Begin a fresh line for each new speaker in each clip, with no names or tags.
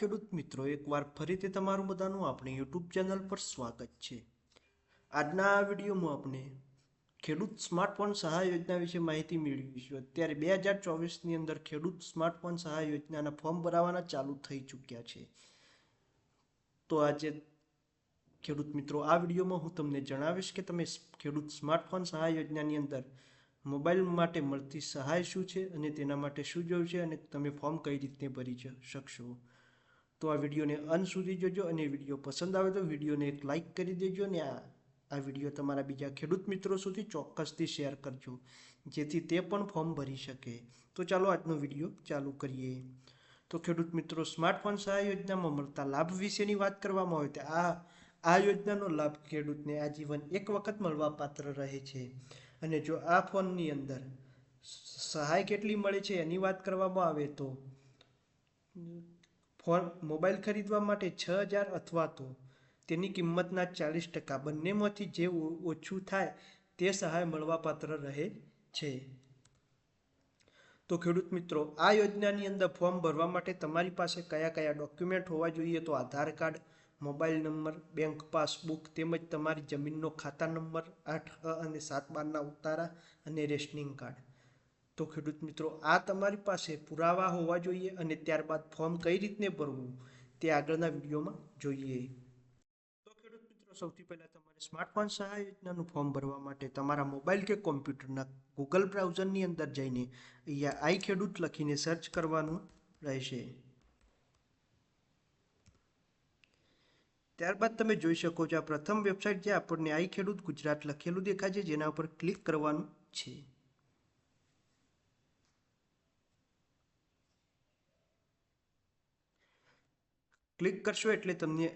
ખેડૂત મિત્રો, એકવાર ફરીથી તમારું બધાનું આપણી યુટ્યુબ ચેનલ પર સ્વાગત છે. આજના આ વિડીયોમાં આપણે ખેડૂત સ્માર્ટફોન સહાય યોજના વિશે માહિતી મેળવીશું. અત્યારે બે હજાર ચોવીસની અંદર ખેડૂત સ્માર્ટફોન સહાય યોજનાના ફોર્મ ભરાવાના ચાલુ થઈ ચૂક્યા છે. તો આજે ખેડૂત મિત્રો, આ વિડીયોમાં હું તમને જણાવીશ કે તમે ખેડૂત સ્માર્ટફોન સહાય યોજનાની અંદર મોબાઈલ માટે મળતી સહાય શું છે અને તેના માટે શું જોયું છે અને તમે ફોર્મ કઈ રીતે ભરી શકશો. તો આ વિડીયોને અંત સુધી જોજો અને વીડિયો પસંદ આવે તો વિડીયોને એક લાઇક કરી દેજો અને આ આ વીડિયો તમારા બીજા ખેડૂત મિત્રો સુધી ચોક્કસથી શેર કરજો, જેથી તે પણ ફોર્મ ભરી શકે. તો ચાલો આજનો વીડિયો ચાલુ કરીએ. તો ખેડૂત મિત્રો સ્માર્ટફોન સહાય યોજનામાં મળતા લાભ વિશેની વાત કરવામાં આવે તો આ આ યોજનાનો લાભ ખેડૂતને આજીવન એક વખત મળવા પાત્ર રહે છે. અને જો આ ફોનની અંદર સહાય કેટલી મળે છે એની વાત કરવામાં આવે તો ફોન મોબાઈલ ખરીદવા માટે છ હજાર અથવા તો તેની કિંમતના ચાલીસ ટકા બંનેમાંથી જે ઓછું થાય તે સહાય મળવાપાત્ર રહે છે. તો ખેડૂત મિત્રો, આ યોજનાની અંદર ફોર્મ ભરવા માટે તમારી પાસે કયા કયા ડોક્યુમેન્ટ હોવા જોઈએ? તો Aadhaar card, mobile number, bank passbook તેમજ તમારી જમીનનો ખાતા નંબર, આઠ અને સાત બારના ઉતારા અને રેશનિંગ કાર્ડ. તો ખેડૂત મિત્રો, આ તમારી પાસે પુરાવા હોવા જોઈએ અને ત્યારબાદ ફોર્મ કઈ રીતને ભરવું તે આગળના વિડીયોમાં જોઈએ. તો ખેડૂત મિત્રો, સૌથી પહેલાં તમારે સ્માર્ટફોન સહાય યોજનાનું ફોર્મ ભરવા માટે તમારા મોબાઈલ કે કોમ્પ્યુટરના ગૂગલ બ્રાઉઝરની અંદર જઈને અહીંયા આઈ ખેડૂત લખીને સર્ચ કરવાનું રહેશે. ત્યારબાદ તમે જોઈ શકો છો આ પ્રથમ વેબસાઇટ જે આપણને આઈ ખેડૂત ગુજરાત લખેલું દેખાય છે, જેના ઉપર ક્લિક કરવાનું છે. ક્લિક કરશો એટલે તમને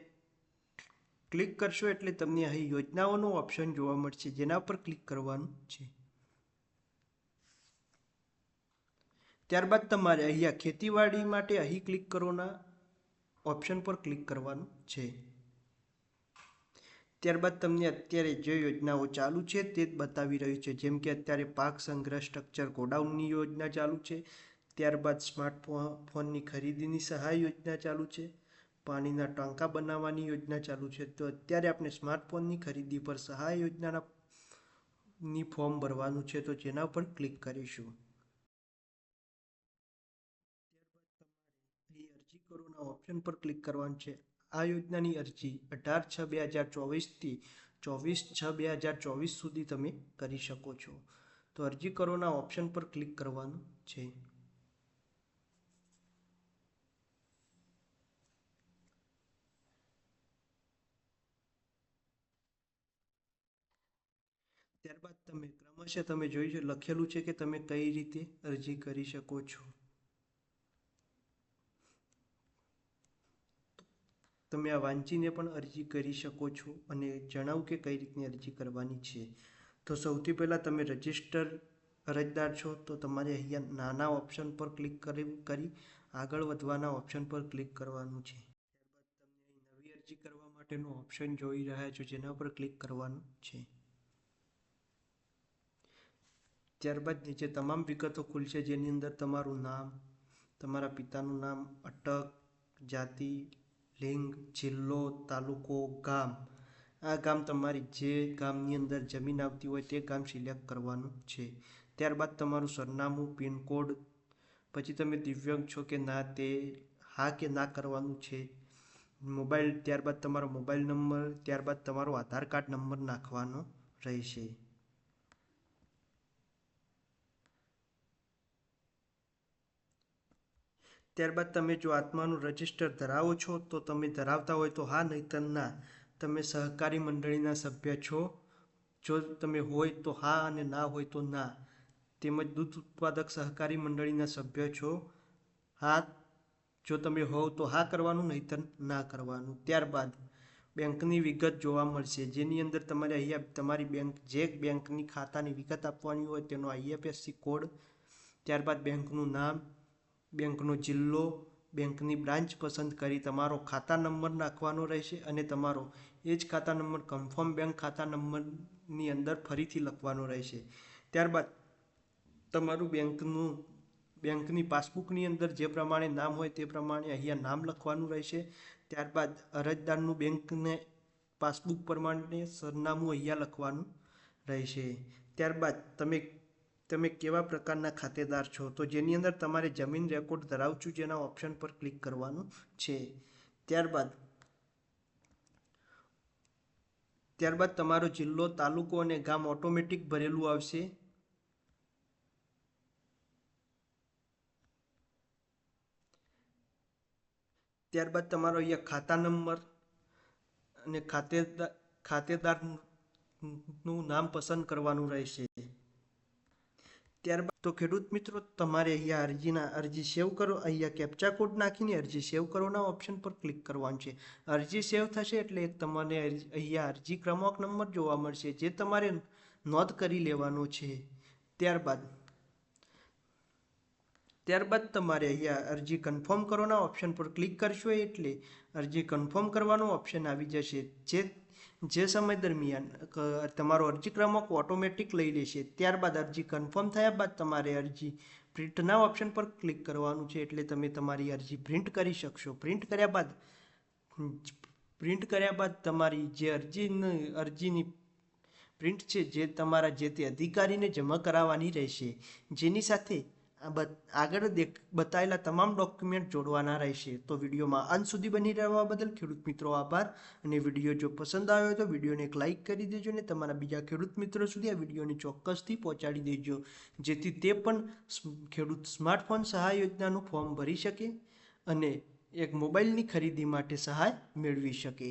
ક્લિક કરશો એટલે તમને અહીં યોજનાઓનો ઓપ્શન જોવા મળશે, જેના પર ક્લિક કરવાનું છે. ત્યારબાદ તમારે અહીંયા ખેતીવાડી માટે અહીં ક્લિક કરોના ઓપ્શન પર ક્લિક કરવાનું છે. ત્યારબાદ તમને અત્યારે જે યોજનાઓ ચાલુ છે તે બતાવી રહ્યું છે, જેમ કે અત્યારે પાક સંગ્રહ સ્ટ્રક્ચર ગોડાઉનની યોજના ચાલુ છે. ત્યારબાદ સ્માર્ટફોન ફોનની ખરીદીની સહાય યોજના ચાલુ છે. પાણીના ટાંકા બનાવવાની યોજના ચાલુ છે, તો અત્યારે આપણે સ્માર્ટફોનની ખરીદી પર સહાય યોજનાના ની ફોર્મ ભરવાનું છે, તો જેના પર ક્લિક કરીશું. અહીં અરજી કરોના ઓપ્શન પર ક્લિક કરવાનું છે. આ યોજનાની અરજી અઢાર છ બે હજાર ચોવીસથી ચોવીસ છ બે હજાર ચોવીસ સુધી તમે કરી શકો છો. તો અરજી કરોના ઓપ્શન પર ક્લિક કરવાનું છે. ત્યારબાદ તમે ક્રમશઃ તમે જોઈ લખેલું છે કે તમે કઈ રીતે અરજી કરી શકો છો. તમે આ વાંચીને પણ અરજી કરી શકો છો અને જણાવું કે કઈ રીતની અરજી કરવાની છે. તો સૌથી પહેલાં તમે રજિસ્ટર અરજદાર છો તો તમારે અહીંયા નાના ઓપ્શન પર ક્લિક કરી આગળ વધવાના ઓપ્શન પર ક્લિક કરવાનું છે. ત્યારબાદ તમને નવી અરજી કરવા માટેનો ઓપ્શન જોઈ રહ્યા છો જેના પર ક્લિક કરવાનું છે. ત્યારબાદ નીચે તમામ વિગતો ખુલશે જેની અંદર તમારું નામ, તમારા પિતાનું નામ, અટક, જાતિ, લિંગ, જિલ્લો, તાલુકો, ગામ. આ ગામ તમારી જે ગામની અંદર જમીન આવતી હોય તે ગામ સિલેક્ટ કરવાનું છે. ત્યારબાદ તમારું સરનામું, પિનકોડ, પછી તમે દિવ્યાંગ છો કે ના તે હા કે ના કરવાનું છે. મોબાઈલ, ત્યારબાદ તમારો મોબાઈલ નંબર, ત્યારબાદ તમારો આધાર કાર્ડ નંબર નાખવાનો રહેશે. ત્યારબાદ તમે જો આત્માનું રજિસ્ટર ધરાવો છો, તો તમે ધરાવતા હોય તો હા, નહીતર ના. તમે સહકારી મંડળીના સભ્ય છો. જો તમે હોય તો હા અને ના હોય તો ના. તેમજ દૂધ ઉત્પાદક સહકારી મંડળીના સભ્ય છો. હા, જો તમે હોવ તો હા કરવાનું, નહીતર ના કરવાનું. ત્યારબાદ બેંકની વિગત જોવા મળશે. જેની અંદર તમારે અહીંયા તમારી બેંક, જે બેંકની ખાતાની વિગત આપવાની હોય તેનો આઈએફએસસી કોડ, ત્યારબાદ બેંકનું નામ બેંકનો જિલ્લો, બેંકની બ્રાન્ચ પસંદ કરી તમારો ખાતા નંબર નાખવાનો રહેશે અને તમારો એ જ ખાતા નંબર કન્ફર્મ બેંક ખાતા નંબરની અંદર ફરીથી લખવાનો રહેશે. ત્યારબાદ તમારું બેંકનું, બેંકની પાસબુકની અંદર જે પ્રમાણે નામ હોય તે પ્રમાણે અહીંયા નામ લખવાનું રહેશે. ત્યારબાદ અરજદારનું બેંકને પાસબુક પ્રમાણે સરનામું અહીંયા લખવાનું રહેશે. ત્યારબાદ તમે તમે કેવા પ્રકારના ખાતેદાર છો? તો જેની અંદર તમારે જમીન રેકોર્ડ ધરાવ છું જેના ઓપ્શન પર ક્લિક કરવાનું છે. ત્યારબાદ ત્યારબાદ તમારો જિલ્લો, તાલુકો અને ગામ ઓટોમેટિક ભરેલું આવશે. ત્યારબાદ તમારો અહીંયા ખાતા નંબર અને ખાતેદાર ખાતેદારનું નામ પસંદ કરવાનું રહેશે. ત્યારબાદ તો ખેડૂત મિત્રો, તમારે અહીંયા અરજીના, અરજી સેવ કરો. અહીંયા કેપ્ચા કોડ નાખીને અરજી સેવ કરોના ઓપ્શન પર ક્લિક કરવાનું છે. અરજી સેવ થશે એટલે તમને અહીંયા અરજી ક્રમાંક નંબર જોવા મળશે, જે તમારે નોંધ કરી લેવાનો છે. ત્યારબાદ ત્યારબાદ તમારે અહીંયા અરજી કન્ફર્મ કરોના ઓપ્શન પર ક્લિક કરશો એટલે અરજી કન્ફર્મ કરવાનો ઓપ્શન આવી જશે. જે જે સમય દરમિયાન તમારો અરજી ક્રમાંક ઓટોમેટિક લઈ લેશે, ત્યારબાદ અરજી કન્ફર્મ થયા બાદ તમારે અરજી પ્રિન્ટના ઓપ્શન પર ક્લિક કરવાનું છે, એટલે તમે તમારી અરજી પ્રિન્ટ કરી શકશો. પ્રિન્ટ કર્યા બાદ પ્રિન્ટ કર્યા બાદ તમારી જે અરજી અરજીની પ્રિન્ટ છે, જે તમારા જે તે અધિકારીને જમા કરાવવાની રહેશે, જેની સાથે આગળ બતાવેલા તમામ ડોક્યુમેન્ટ જોડવાના રહેશે. તો વિડીયોમાં અંત સુધી બની રહેવા બદલ ખેડૂત મિત્રો આભાર. અને વીડિયો જો પસંદ આવ્યો તો વિડીયોને એક લાઇક કરી દેજો અને તમારા બીજા ખેડૂત મિત્રો સુધી આ વિડીયોને ચોક્કસથી પહોંચાડી દેજો. જેથી તે પણ ખેડૂત સ્માર્ટફોન સહાય યોજનાનું ફોર્મ ભરી શકે અને એક મોબાઈલની ખરીદી માટે સહાય મેળવી શકે.